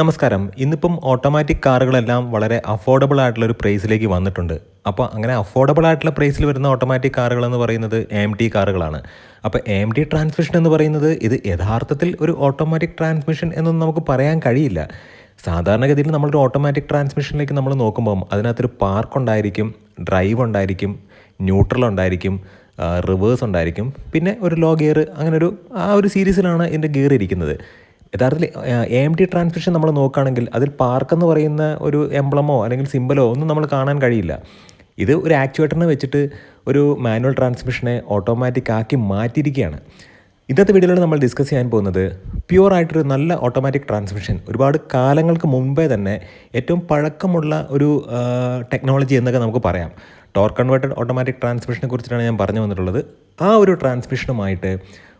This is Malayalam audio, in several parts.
നമസ്കാരം. ഇന്നിപ്പം ഓട്ടോമാറ്റിക് കാറുകളെല്ലാം വളരെ അഫോർഡബിൾ ആയിട്ടുള്ള ഒരു പ്രൈസിലേക്ക് വന്നിട്ടുണ്ട്. അപ്പോൾ അങ്ങനെ അഫോർഡബിൾ ആയിട്ടുള്ള പ്രൈസിൽ വരുന്ന ഓട്ടോമാറ്റിക് കാറുകൾ എന്ന് പറയുന്നത് എം ടി കാറുകളാണ്. അപ്പോൾ എം ടി ട്രാൻസ്മിഷൻ എന്ന് പറയുന്നത് ഇത് യഥാർത്ഥത്തിൽ ഒരു ഓട്ടോമാറ്റിക് ട്രാൻസ്മിഷൻ എന്നൊന്നും നമുക്ക് പറയാൻ കഴിയില്ല. സാധാരണഗതിയിൽ നമ്മളൊരു ഓട്ടോമാറ്റിക് ട്രാൻസ്മിഷനിലേക്ക് നമ്മൾ നോക്കുമ്പം അതിനകത്തൊരു പാർക്ക് ഉണ്ടായിരിക്കും ഡ്രൈവ് ഉണ്ടായിരിക്കും ന്യൂട്രൽ ഉണ്ടായിരിക്കും റിവേഴ്സ് ഉണ്ടായിരിക്കും. പിന്നെ ഒരു ലോ ഗിയർ അങ്ങനെ ഒരു ആ ഒരു സീരീസിലാണ് ഇതിന്റെ ഗിയർ ഇരിക്കുന്നത്. യഥാർത്ഥത്തിൽ എ എം ടി ട്രാൻസ്മിഷൻ നമ്മൾ നോക്കുകയാണെങ്കിൽ അതിൽ പാർക്ക് എന്ന് പറയുന്ന ഒരു എംബ്ലമോ അല്ലെങ്കിൽ സിമ്പലോ ഒന്നും നമ്മൾ കാണാൻ കഴിയില്ല. ഇത് ഒരു ആക്ച്വേറ്ററിനെ വെച്ചിട്ട് ഒരു മാനുവൽ ട്രാൻസ്മിഷനെ ഓട്ടോമാറ്റിക് ആക്കി മാറ്റിയിരിക്കുകയാണ്. ഇന്നത്തെ വീഡിയോയിൽ നമ്മൾ ഡിസ്കസ് ചെയ്യാൻ പോകുന്നത് പ്യുവർ ആയിട്ടൊരു നല്ല ഓട്ടോമാറ്റിക് ട്രാൻസ്മിഷൻ ഒരുപാട് കാലങ്ങൾക്ക് മുമ്പേ തന്നെ ഏറ്റവും പഴക്കമുള്ള ഒരു ടെക്നോളജി എന്നൊക്കെ നമുക്ക് പറയാം. ടോർ കൺവേർട്ടഡ് ഓട്ടോമാറ്റിക് ട്രാൻസ്മിഷനെ കുറിച്ചിട്ടാണ് ഞാൻ പറഞ്ഞു വന്നിട്ടുള്ളത്. ആ ഒരു ട്രാൻസ്മിഷനുമായിട്ട്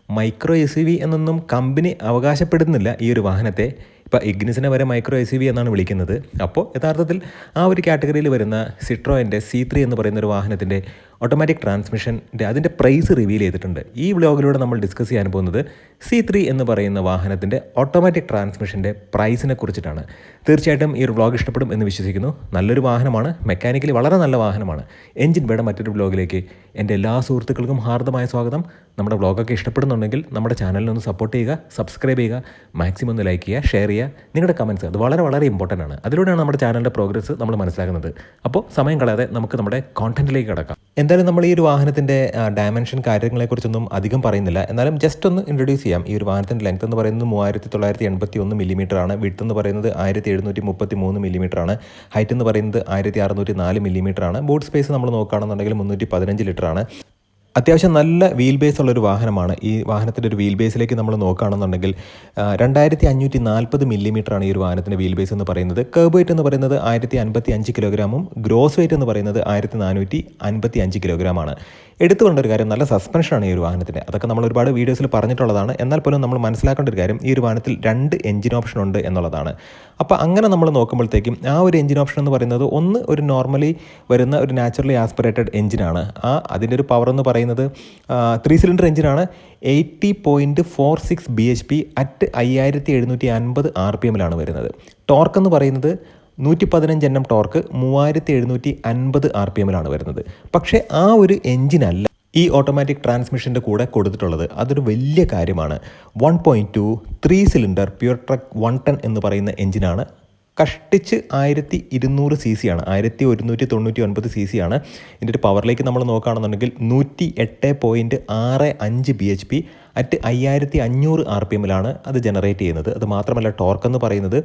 മൈക്രോ എസ് വി എന്നൊന്നും കമ്പനി അവകാശപ്പെടുന്നില്ല ഈ ഒരു വാഹനത്തെ. ഇപ്പോൾ ഇഗ്നിസിനെ വരെ മൈക്രോ എസ് വി എന്നാണ് വിളിക്കുന്നത്. അപ്പോൾ യഥാർത്ഥത്തിൽ ആ ഒരു കാറ്റഗറിയിൽ വരുന്ന സിട്രോയിന്റെ സി ത്രീ എന്ന് പറയുന്ന ഒരു വാഹനത്തിന്റെ ഓട്ടോമാറ്റിക് ട്രാൻസ്മിഷന്റെ അതിന്റെ പ്രൈസ് റിവീൽ ചെയ്തിട്ടുണ്ട്. ഈ വ്ലോഗിലൂടെ നമ്മൾ ഡിസ്കസ് ചെയ്യാൻ പോകുന്നത് സി ത്രീ എന്ന് പറയുന്ന വാഹനത്തിന്റെ ഓട്ടോമാറ്റിക് ട്രാൻസ്മിഷന്റെ പ്രൈസിനെ കുറിച്ചിട്ടാണ്. തീർച്ചയായിട്ടും ഈ ഒരു വ്ലോഗ് ഇഷ്ടപ്പെടും എന്ന് വിശ്വസിക്കുന്നു. നല്ലൊരു വാഹനമാണ്. മെക്കാനിക്കലി വളരെ നല്ല വാഹനമാണ്. എഞ്ചിൻ വേണം മറ്റൊരു വ്ലോഗിലേക്ക് എന്റെ എല്ലാ സുഹൃത്തുക്കൾക്കും ഹാർദമായ സ്വാഗതം. നമ്മുടെ വ്ലോഗൊക്കെ ഇഷ്ടപ്പെടുന്നുണ്ടെങ്കിൽ നമ്മുടെ ചാനലിനെ ഒന്ന് സപ്പോർട്ട് ചെയ്യുക സബ്സ്ക്രൈബ് ചെയ്യുക മാക്സിമം ഒന്ന് ലൈക്ക് ചെയ്യുക ഷെയർ ചെയ്യുക. നിങ്ങളുടെ കമൻസ് അത് വളരെ വളരെ ഇമ്പോർട്ടന്റ് ആണ്. അതിലൂടെയാണ് നമ്മുടെ ചാനലിന്റെ പ്രോഗ്രസ് നമ്മൾ മനസ്സിലാക്കുന്നത് അപ്പോൾ സമയം കളയാതെ നമുക്ക് നമ്മുടെ കോണ്ടന്റിലേക്ക് കിടക്കാം. എന്തായാലും നമ്മൾ ഈ ഒരു വാഹനത്തിന്റെ ഡയമെൻഷൻ കാര്യങ്ങളെക്കുറിച്ചൊന്നും അധികം പറയുന്നില്ല. എന്നാലും ജസ്റ്റ് ഒന്ന് ഇൻട്രൊഡ്യൂസ് ചെയ്യാം ഈ ഒരു വാഹനത്തിന്റെ ലെങ്ത് എന്ന് പറയുന്നത് മൂവായിരത്തി തൊള്ളായിരത്തി എൺപത്തി ഒന്ന് മില്ലിമീറ്റർ ആണ്. വിട്ട് എന്ന് പറയുന്നത് ആയിരത്തി എഴുന്നൂറ്റി മുപ്പത്തി മൂന്ന് മില്ലിമീറ്റർ ആണ്. ഹൈറ്റ് എന്ന് പറയുന്നത് ആയിരത്തി അറുന്നൂറ്റി നാല് മില്ലിമീറ്റർ ആണ്. ബോട്ട് സ്പേസ് നമ്മൾ നോക്കുകയാണെന്നുണ്ടെങ്കിൽ മുന്നൂറ്റി പതിനഞ്ച് ലിറ്റർ ആണ്. അത്യാവശ്യം നല്ല വീൽ ബേസ് ഉള്ളൊരു വാഹനമാണ്. ഈ വാഹനത്തിന്റെ ഒരു വീൽ ബേസിലേക്ക് നമ്മൾ നോക്കുകയാണെന്നുണ്ടെങ്കിൽ രണ്ടായിരത്തി അഞ്ഞൂറ്റി നാൽപ്പത് മില്ലിമീറ്ററാണ് ഈ ഒരു വാഹനത്തിന്റെ വീൽ ബേസ് എന്ന് പറയുന്നത്. കേബ് വെയിറ്റ് എന്ന് പറയുന്നത് ആയിരത്തി അൻപത്തി അഞ്ച് കിലോഗ്രാമും ഗ്രോസ് വെയിറ്റ് എന്ന് പറയുന്നത് ആയിരത്തി നാനൂറ്റി അൻപത്തി അഞ്ച് കിലോഗ്രാമാണ് എടുത്തു കൊണ്ടൊരു കാര്യം നല്ല സസ്പെൻഷനാണ് ഈ ഒരു വാഹനത്തിന് അതൊക്കെ നമ്മൾ ഒരുപാട് വീഡിയോസിൽ പറഞ്ഞിട്ടുള്ളതാണ്. എന്നാൽ പോലും നമ്മൾ മനസ്സിലാക്കേണ്ട ഒരു കാര്യം ഈ ഒരു വാഹനത്തിൽ രണ്ട് എഞ്ചിൻ ഓപ്ഷൻ ഉണ്ട് എന്നുള്ളതാണ്. അപ്പോൾ അങ്ങനെ നമ്മൾ നോക്കുമ്പോഴത്തേക്കും ആ ഒരു എഞ്ചിൻ ഓപ്ഷൻ എന്ന് പറയുന്നത് ഒന്ന് ഒരു നോർമലി വരുന്ന ഒരു നാച്ചുറലി ആസ്പിറേറ്റഡ് എഞ്ചിനാണ് ആ അതിന്റെ ഒരു പവർ എന്ന് പറയുന്നത് ത്രീ സിലിണ്ടർ എഞ്ചിനാണ് eighty point four six B H P at അയ്യായിരത്തി എഴുന്നൂറ്റി അൻപത് ആർ പി എമ്മിലാണ് വരുന്നത്. ടോർക്ക് എന്ന് പറയുന്നത് നൂറ്റി പതിനഞ്ച് എണ്ണം ടോർക്ക് മൂവായിരത്തി എഴുന്നൂറ്റി അൻപത് ആർ പി എമ്മിലാണ് വരുന്നത്. പക്ഷേ ആ ഒരു എഞ്ചിനല്ല ഈ ഓട്ടോമാറ്റിക് ട്രാൻസ്മിഷന്റെ കൂടെ കൊടുത്തിട്ടുള്ളത്. അതൊരു വലിയ കാര്യമാണ്. One point two three cylinder pure truck one ton എന്ന് പറയുന്ന എഞ്ചിനാണ് കഷ്ടിച്ച് ആയിരത്തി ഇരുന്നൂറ് സി സി ആണ്. ആയിരത്തി ഒരുന്നൂറ്റി തൊണ്ണൂറ്റി ഒൻപത് സി സി ആണ്. ഇതിന്റെ ഒരു പവറിലേക്ക് നമ്മൾ നോക്കുകയാണെന്നുണ്ടെങ്കിൽ നൂറ്റി എട്ട് പോയിന്റ് ആറ് അഞ്ച് ബി എച്ച് പി അറ്റ് അയ്യായിരത്തി അഞ്ഞൂറ് ആർ പി എമ്മിലാണ് അത് ജനറേറ്റ് ചെയ്യുന്നത്. അത് മാത്രമല്ല ടോർക്ക് എന്ന് പറയുന്നത്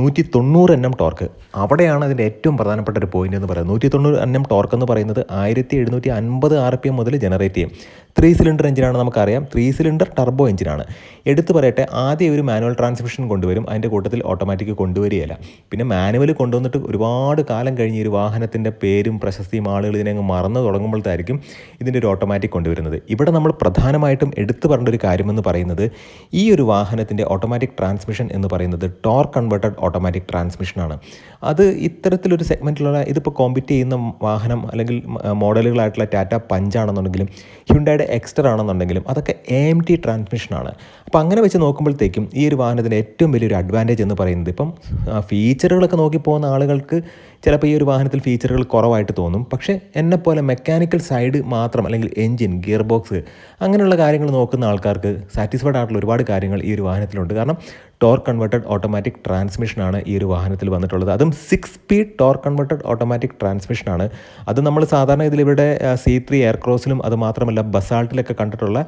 നൂറ്റി തൊണ്ണൂറ് എണ്ണം ടോർക്ക് അവിടെയാണ് അതിന്റെ ഏറ്റവും പ്രധാനപ്പെട്ട ഒരു പോയിന്റ് എന്ന് പറയുന്നത്. നൂറ്റി തൊണ്ണൂറ് എണ്ണം ടോർക്ക് എന്ന് പറയുന്നത് ആയിരത്തി എഴുന്നൂറ്റി അൻപത് ആർ പി എം മുതൽ ജനറേറ്റ് ചെയ്യും. ത്രീ സിലിണ്ടർ എഞ്ചിനാണ് നമുക്കറിയാം. ത്രീ സിലിണ്ടർ ടർബോ എഞ്ചിനാണ്. എടുത്തു പറയട്ടെ ആദ്യം ഒരു മാനുവൽ ട്രാൻസ്മിഷൻ കൊണ്ടുവരും. അതിന്റെ കൂട്ടത്തിൽ ഓട്ടോമാറ്റിക് കൊണ്ടുവരികയില്ല. പിന്നെ മാനുവൽ കൊണ്ടുവന്നിട്ട് ഒരുപാട് കാലം കഴിഞ്ഞ് ഒരു വാഹനത്തിന്റെ പേരും പ്രശസ്തിയും ആളുകൾ ഇതിനെ അങ്ങ് മറന്നു തുടങ്ങുമ്പോഴത്തായിരിക്കും ഇതിന്റെ ഒരു ഓട്ടോമാറ്റിക് കൊണ്ടുവരുന്നത്. ഇവിടെ നമ്മൾ പ്രധാനമായിട്ടും എടുത്തു പറഞ്ഞ ഒരു കാര്യമെന്ന് പറയുന്നത് ഈ ഒരു വാഹനത്തിന്റെ ഓട്ടോമാറ്റിക് ട്രാൻസ്മിഷൻ എന്ന് പറയുന്നത് ടോർ കൺവേർട്ടഡ് ഓട്ടോമാറ്റിക് ട്രാൻസ്മിഷനാണ് അത് ഇത്തരത്തിലൊരു സെഗ്മെന്റിലുള്ള ഇതിപ്പോൾ കോമ്പീറ്റ് ചെയ്യുന്ന വാഹനം അല്ലെങ്കിൽ മോഡലുകളായിട്ടുള്ള ടാറ്റ പഞ്ചാണെന്നുണ്ടെങ്കിലും ഹ്യുണ്ടായുടെ എക്സ്റ്റർ ആണെന്നുണ്ടെങ്കിലും അതൊക്കെ എം ടി ട്രാൻസ്മിഷനാണ് അപ്പോൾ അങ്ങനെ വെച്ച് നോക്കുമ്പോഴത്തേക്കും ഈ ഒരു വാഹനത്തിന്റെ ഏറ്റവും വലിയൊരു അഡ്വാന്റേജ് എന്ന് പറയുന്നത് ഇപ്പം ഫീച്ചറുകളൊക്കെ നോക്കി പോകുന്ന ആളുകൾക്ക് ചിലപ്പോൾ ഈ ഒരു വാഹനത്തിൽ ഫീച്ചറുകൾ കുറവായിട്ട് തോന്നും. പക്ഷേ എന്നെപ്പോലെ മെക്കാനിക്കൽ സൈഡ് മാത്രം അല്ലെങ്കിൽ എൻജിൻ ഗിയർ ബോക്സ് അങ്ങനെയുള്ള കാര്യങ്ങൾ നോക്കുന്ന ആൾക്കാർക്ക് സാറ്റിസ്ഫൈഡ് ആയിട്ടുള്ള ഒരുപാട് കാര്യങ്ങൾ ഈ ഒരു വാഹനത്തിലുണ്ട്. കാരണം ടോർ കൺവേർട്ടഡ് ഓട്ടോമാറ്റിക് ട്രാൻസ്മിഷനാണ് ഈ ഒരു വാഹനത്തിൽ വന്നിട്ടുള്ളത്. അതും six speed torque converted automatic ട്രാൻസ്മിഷനാണ് അത് നമ്മൾ സാധാരണ ഇതിൽ ഇവിടെ സി ത്രീ എയർക്രോസിലും അത് മാത്രമല്ല ബസാൾട്ടിലൊക്കെ കണ്ടിട്ടുള്ള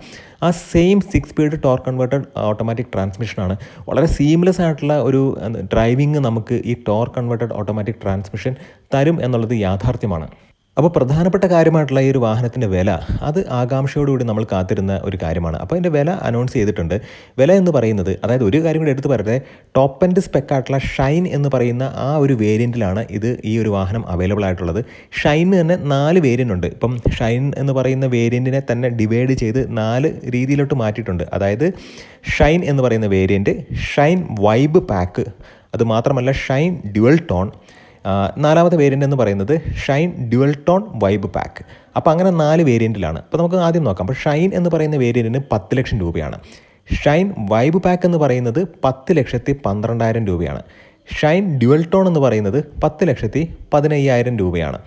ആ same six speed torque converted automatic ട്രാൻസ്മിഷനാണ് വളരെ സീംലെസ് ആയിട്ടുള്ള ഒരു ഡ്രൈവിംഗ് നമുക്ക് ഈ ടോർ കൺവേർട്ടഡ് ഓട്ടോമാറ്റിക് ട്രാൻസ്മിഷൻ തരും എന്നുള്ളത് യാഥാർത്ഥ്യമാണ്. അപ്പോൾ പ്രധാനപ്പെട്ട കാര്യമായിട്ടുള്ള ഈ ഒരു വാഹനത്തിന്റെ വില അത് ആകാംക്ഷയോടുകൂടി നമ്മൾ കാത്തിരുന്ന ഒരു കാര്യമാണ്. അപ്പോൾ അതിന്റെ വില അനൗൺസ് ചെയ്തിട്ടുണ്ട്. വില എന്ന് പറയുന്നത് അതായത് ഒരു കാര്യം കൂടി എടുത്തു പറയട്ടെ ടോപ്പ് ആൻഡ് സ്പെക്കായിട്ടുള്ള ഷൈൻ എന്ന് പറയുന്ന ആ ഒരു വേരിയന്റിലാണ് ഇത് ഈ ഒരു വാഹനം അവൈലബിൾ ആയിട്ടുള്ളത്. ഷൈന് തന്നെ നാല് വേരിയന്റ് ഉണ്ട്. ഇപ്പം ഷൈൻ എന്ന് പറയുന്ന വേരിയന്റിനെ തന്നെ ഡിവൈഡ് ചെയ്ത് നാല് രീതിയിലോട്ട് മാറ്റിയിട്ടുണ്ട്. അതായത് ഷൈൻ എന്ന് പറയുന്ന വേരിയന്റ് ഷൈൻ വൈബ് പാക്ക് അത് മാത്രമല്ല ഷൈൻ ഡ്യുവൽ ടോൺ നാലാമത്തെ വേരിയന്റ് എന്ന് പറയുന്നത് shine dual tone vibe pack അപ്പോൾ അങ്ങനെ നാല് വേരിയന്റിലാണ് അപ്പോൾ നമുക്ക് ആദ്യം നോക്കാം. അപ്പോൾ ഷൈൻ എന്ന് പറയുന്ന വേരിയന്റിന് പത്ത് ലക്ഷം രൂപയാണ്. ഷൈൻ വൈബ് പാക്ക് എന്ന് പറയുന്നത് പത്ത് ലക്ഷത്തി പന്ത്രണ്ടായിരം രൂപയാണ്. ഷൈൻ ഡ്യുവൽ ടോൺ എന്ന് പറയുന്നത് പത്ത് ലക്ഷത്തി പതിനയ്യായിരം രൂപയാണ്.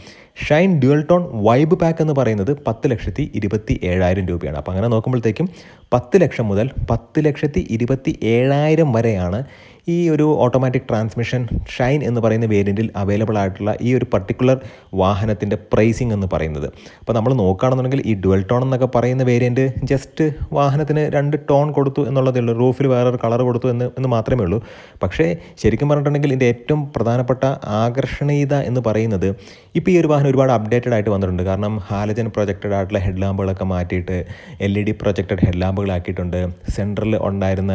Shine dual tone vibe pack എന്ന് പറയുന്നത് പത്ത് ലക്ഷത്തി ഇരുപത്തി ഏഴായിരം രൂപയാണ്. അപ്പോൾ അങ്ങനെ നോക്കുമ്പോഴത്തേക്കും പത്ത് ലക്ഷം മുതൽ പത്ത് ലക്ഷത്തി ഇരുപത്തി ഏഴായിരം വരെയാണ് ഈ ഒരു ഓട്ടോമാറ്റിക് ട്രാൻസ്മിഷൻ ഷൈൻ എന്ന് പറയുന്ന വേരിയന്റിൽ അവൈലബിൾ ആയിട്ടുള്ള ഈ ഒരു പർട്ടിക്കുലർ വാഹനത്തിന്റെ പ്രൈസിങ് എന്ന് പറയുന്നത്. അപ്പോൾ നമ്മൾ നോക്കുകയാണെന്നുണ്ടെങ്കിൽ ഈ ഡുവൽ ടോൺ എന്നൊക്കെ പറയുന്ന വേരിയന്റ് ജസ്റ്റ് വാഹനത്തിന് രണ്ട് ടോൺ കൊടുത്തു എന്നുള്ളതേ ഉള്ളൂ റൂഫിൽ വേറൊരു കളർ കൊടുത്തു എന്ന് എന്ന് മാത്രമേ ഉള്ളൂ. പക്ഷേ ശരിക്കും പറഞ്ഞിട്ടുണ്ടെങ്കിൽ ഇതിന്റെ ഏറ്റവും പ്രധാനപ്പെട്ട ആകർഷണീയത എന്ന് പറയുന്നത് ഇപ്പോൾ ഈ ഒരു വാഹനം ഒരുപാട് അപ്ഡേറ്റഡ് ആയിട്ട് വന്നിട്ടുണ്ട്. കാരണം ഹാലജൻ പ്രൊജക്റ്റഡ് ആയിട്ടുള്ള ഹെഡ് ലാമ്പുകളൊക്കെ മാറ്റിയിട്ട് L E D projected head ലാമ്പുകളാക്കിയിട്ടുണ്ട് സെന്ററിൽ ഉണ്ടായിരുന്ന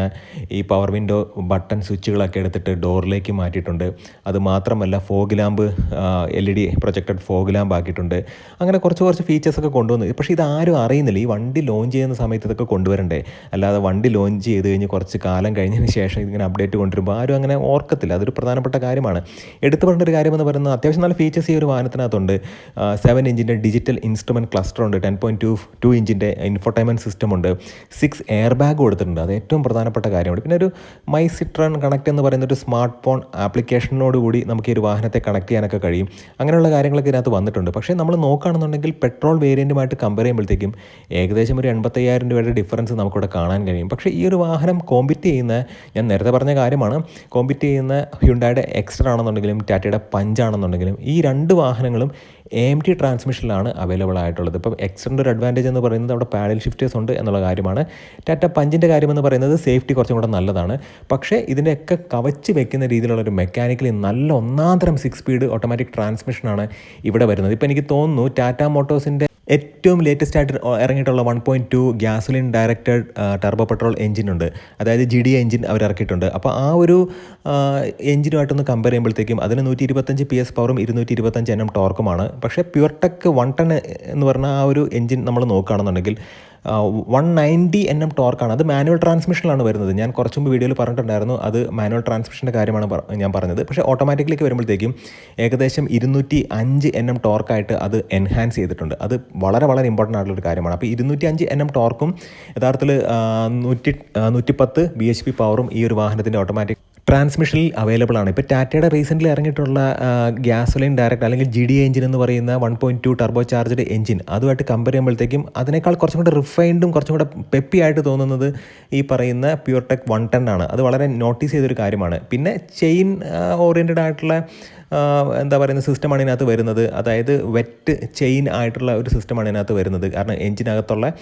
ഈ പവർ വിൻഡോ ബട്ടൺ സ്വിച്ചുകളൊക്കെ എടുത്തിട്ട് ഡോറിലേക്ക് മാറ്റിയിട്ടുണ്ട്. അത് മാത്രമല്ല fog lamp L E D projected fog lamp ആക്കിയിട്ടുണ്ട്. അങ്ങനെ കുറച്ച് കുറച്ച് ഫീച്ചേഴ്സൊക്കെ കൊണ്ടുവന്നു. പക്ഷേ ഇതാരും അറിയുന്നില്ല. ഈ വണ്ടി ലോഞ്ച് ചെയ്യുന്ന സമയത്ത് ഇതൊക്കെ കൊണ്ടുവരണ്ടേ? അല്ലാതെ വണ്ടി ലോഞ്ച് ചെയ്ത് കഴിഞ്ഞ് കുറച്ച് കാലം കഴിഞ്ഞതിന് ശേഷം ഇങ്ങനെ അപ്ഡേറ്റ് കൊണ്ടുവരുമ്പോൾ ആരും അങ്ങനെ ഓർക്കത്തില്ല. അതൊരു പ്രധാനപ്പെട്ട കാര്യമാണ്. എടുത്തു പറഞ്ഞൊരു കാര്യമെന്ന് കാര്യം പറയുന്നത് അത്യാവശ്യം നല്ല ഫീച്ചേഴ്സ് ഈ ഒരു വാഹനത്തിനകത്തുണ്ട്. സെവൻ ഇഞ്ചിന്റെ ഡിജിറ്റൽ ഇൻസ്ട്രുമെന്റ് ക്ലസ്റ്റർ ഉണ്ട് ടെൻ പോയിന്റ് ടു ടു ഇഞ്ചിന്റെ ഇൻഫോർടൈൻമെന്റ് സിസ്റ്റം ഉണ്ട് സിക്സ് എയർ ബാഗ് കൊടുത്തിട്ടുണ്ട്. അത് ഏറ്റവും പ്രധാനപ്പെട്ട കാര്യമാണ്. പിന്നെ ഒരു മൈ സിട്രൺ കണക്ട് എന്ന് പറയുന്ന ഒരു സ്മാർട്ട് ഫോൺ ആപ്ലിക്കേഷനോട് കൂടി നമുക്ക് ഈ ഒരു വാഹനത്തെ കണക്ട് ചെയ്യാനൊക്കെ കഴിയും. അങ്ങനെയുള്ള കാര്യങ്ങളൊക്കെ ഇതിനകത്ത് വന്നിട്ടുണ്ട്. പക്ഷേ നമ്മൾ നോക്കുകയാണെന്നുണ്ടെങ്കിൽ പെട്രോൾ വേരിയന്റുമായിട്ട് കമ്പയർ ചെയ്യുമ്പോഴത്തേക്കും ഏകദേശം ഒരു എൺപത്തയ്യായിരം രൂപയുടെ ഡിഫറൻസ് നമുക്കിവിടെ കാണാൻ കഴിയും. പക്ഷേ ഈ ഒരു വാഹനം കോമ്പിറ്റ് ചെയ്യുന്ന ഞാൻ നേരത്തെ പറഞ്ഞ കാര്യമാണ് കോമ്പിറ്റ് ചെയ്യുന്ന ഹ്യുണ്ടായുടെ എക്സ്ട്രാ ആണെന്നുണ്ടെങ്കിലും ടാറ്റയുടെ പഞ്ചാണെന്നുണ്ടെങ്കിലും ഈ രണ്ട് വാഹനങ്ങളും എ ടി ട്രാൻസ്മിഷനിലാണ് അവൈലബിൾ ആയിട്ടുള്ളത്. ഇപ്പം എക്സ്റ്ററിന്റെ ഒരു അഡ്വാന്റേജ് എന്ന് പറയുന്നത് അവിടെ പാഡൽ ഷിഫ്റ്റേഴ്സ് ഉണ്ട് എന്നുള്ള കാര്യമാണ്. ടാറ്റ പഞ്ചിന്റെ കാര്യമെന്ന് പറയുന്നത് സേഫ്റ്റി കുറച്ചും കൂടെ നല്ലതാണ്. പക്ഷേ ഇതിന്റെയൊക്കെ കവച്ച് വെക്കുന്ന രീതിയിലുള്ള ഒരു മെക്കാനിക്കലി നല്ല ഒന്നാന്തരം തരം സിക്സ് സ്പീഡ് ഓട്ടോമാറ്റിക് ട്രാൻസ്മിഷനാണ് ഇവിടെ വരുന്നത്. ഇപ്പോൾ എനിക്ക് തോന്നുന്നു ടാറ്റ മോട്ടോഴ്സിന്റെ ഏറ്റവും ലേറ്റസ്റ്റ് ആയിട്ട് ഇറങ്ങിയിട്ടുള്ള one point two gasoline directed turbo petrol engine ഉണ്ട്. അതായത് ജി ഡി എഞ്ചിൻ അവർ ഇറക്കിയിട്ടുണ്ട്. അപ്പോൾ ആ ഒരു എഞ്ചിനുമായിട്ടൊന്ന് കമ്പയർ ചെയ്യുമ്പോഴത്തേക്കും അതിന് നൂറ്റി ഇരുപത്തഞ്ച് പി എസ് പവറും ഇരുന്നൂറ്റി ഇരുപത്തഞ്ച് എണ്ണം ടോർക്കുമാണ് പക്ഷേ പ്യുവർടെക് വൺ ടൺ എന്ന് പറഞ്ഞ ആ ഒരു എഞ്ചിൻ നമ്മൾ നോക്കുകയാണെന്നുണ്ടെങ്കിൽ വൺ നയന്റി എൻ എം ടോർക്കാണ്. അത് മാനുവൽ ട്രാൻസ്മിഷനിലാണ് വരുന്നത്. ഞാൻ കുറച്ച് മുമ്പ് വീഡിയോയിൽ പറഞ്ഞിട്ടുണ്ടായിരുന്നു അത് മാനുവൽ ട്രാൻസ്മിഷന്റെ കാര്യമാണ് ഞാൻ പറഞ്ഞത്. പക്ഷേ ഓട്ടോമാറ്റിക്കിലേക്ക് വരുമ്പോഴത്തേക്കും ഏകദേശം ഇരുന്നൂറ്റി അഞ്ച് എൻ എം ടോർക്കായിട്ട് അത് എൻഹാൻസ് ചെയ്തിട്ടുണ്ട്. അത് വളരെ വളരെ ഇമ്പോർട്ടന്റ് ആയിട്ടുള്ള ഒരു കാര്യമാണ്. അപ്പോൾ ഇരുന്നൂറ്റി അഞ്ച് എൻ എം ടോർക്കും യഥാർത്ഥത്തിൽ നൂറ്റി നൂറ്റിപ്പത്ത് ബി എച്ച് പി പവറും ഈ ഒരു വാഹനത്തിന്റെ ഓട്ടോമാറ്റിക് ട്രാൻസ്മിഷനിൽ അവൈലബിൾ ആണ്. ഇപ്പോൾ ടാറ്റയുടെ റീസെന്റ്ലി ഇറങ്ങിയിട്ടുള്ള ഗ്യാസോലിൻ ഡയറക്റ്റ് അല്ലെങ്കിൽ ജി ഡി എഞ്ചിൻ എന്ന് പറയുന്ന one point two turbo charged engine അതുമായിട്ട് കമ്പയർ ചെയ്യുമ്പോഴത്തേക്കും അതിനേക്കാൾ കുറച്ചും കൂടെ റിഫൈൻഡും കുറച്ചും കൂടെ പെപ്പി ആയിട്ട് തോന്നുന്നത് ഈ പറയുന്ന പ്യൂർടെക് വൺ ടെൻ ആണ്. അത് വളരെ നോട്ടീസ് ചെയ്തൊരു കാര്യമാണ്. പിന്നെ ചെയിൻ ഓറിയന്റഡ് ആയിട്ടുള്ള എന്താ പറയുന്ന സിസ്റ്റമാണ് ഇതിനകത്ത് വരുന്നത്. അതായത് വെറ്റ് ചെയിൻ ആയിട്ടുള്ള ഒരു സിസ്റ്റമാണ് ഇതിനകത്ത് വരുന്നത്. കാരണം എഞ്ചിനകത്തുള്ള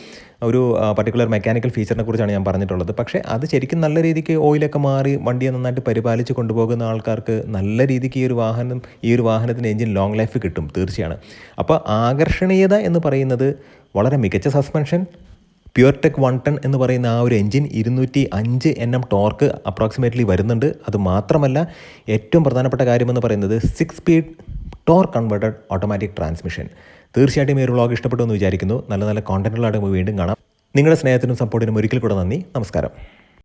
ഒരു പർട്ടിക്കുലർ മെക്കാനിക്കൽ ഫീച്ചറിനെ കുറിച്ചാണ് ഞാൻ പറഞ്ഞിട്ടുള്ളത്. പക്ഷേ അത് ശരിക്കും നല്ല രീതിക്ക് ഓയിലൊക്കെ മാറി വണ്ടിയെ നന്നായിട്ട് പരിപാലിച്ച് കൊണ്ടുപോകുന്ന ആൾക്കാർക്ക് നല്ല രീതിക്ക് ഈ ഒരു വാഹനം ഈ ഒരു വാഹനത്തിന് എഞ്ചിൻ ലോങ് ലൈഫ് കിട്ടും തീർച്ചയാണ്. അപ്പോൾ ആകർഷണീയത എന്ന് പറയുന്നത് വളരെ മികച്ച സസ്പെൻഷൻ പ്യുവർടെക് വൺ ടൺ എന്ന് പറയുന്ന ആ ഒരു എഞ്ചിൻ ഇരുന്നൂറ്റി അഞ്ച് എൻ എം ടോർക്ക് അപ്രോക്സിമേറ്റ്ലി വരുന്നുണ്ട്. അത് മാത്രമല്ല ഏറ്റവും പ്രധാനപ്പെട്ട കാര്യമെന്ന് പറയുന്നത് six speed torque converted automatic transmission തീർച്ചയായിട്ടും ഈ ഒരു വ്ളോഗ് ഇഷ്ടപ്പെട്ടു എന്ന് വിചാരിക്കുന്നു. നല്ല നല്ല കോണ്ടന്റുകളായിട്ട് വീണ്ടും കാണാം. നിങ്ങളുടെ സ്നേഹത്തിനും സപ്പോർട്ടിനും ഒരിക്കൽ കൂടെ നന്ദി. നമസ്കാരം.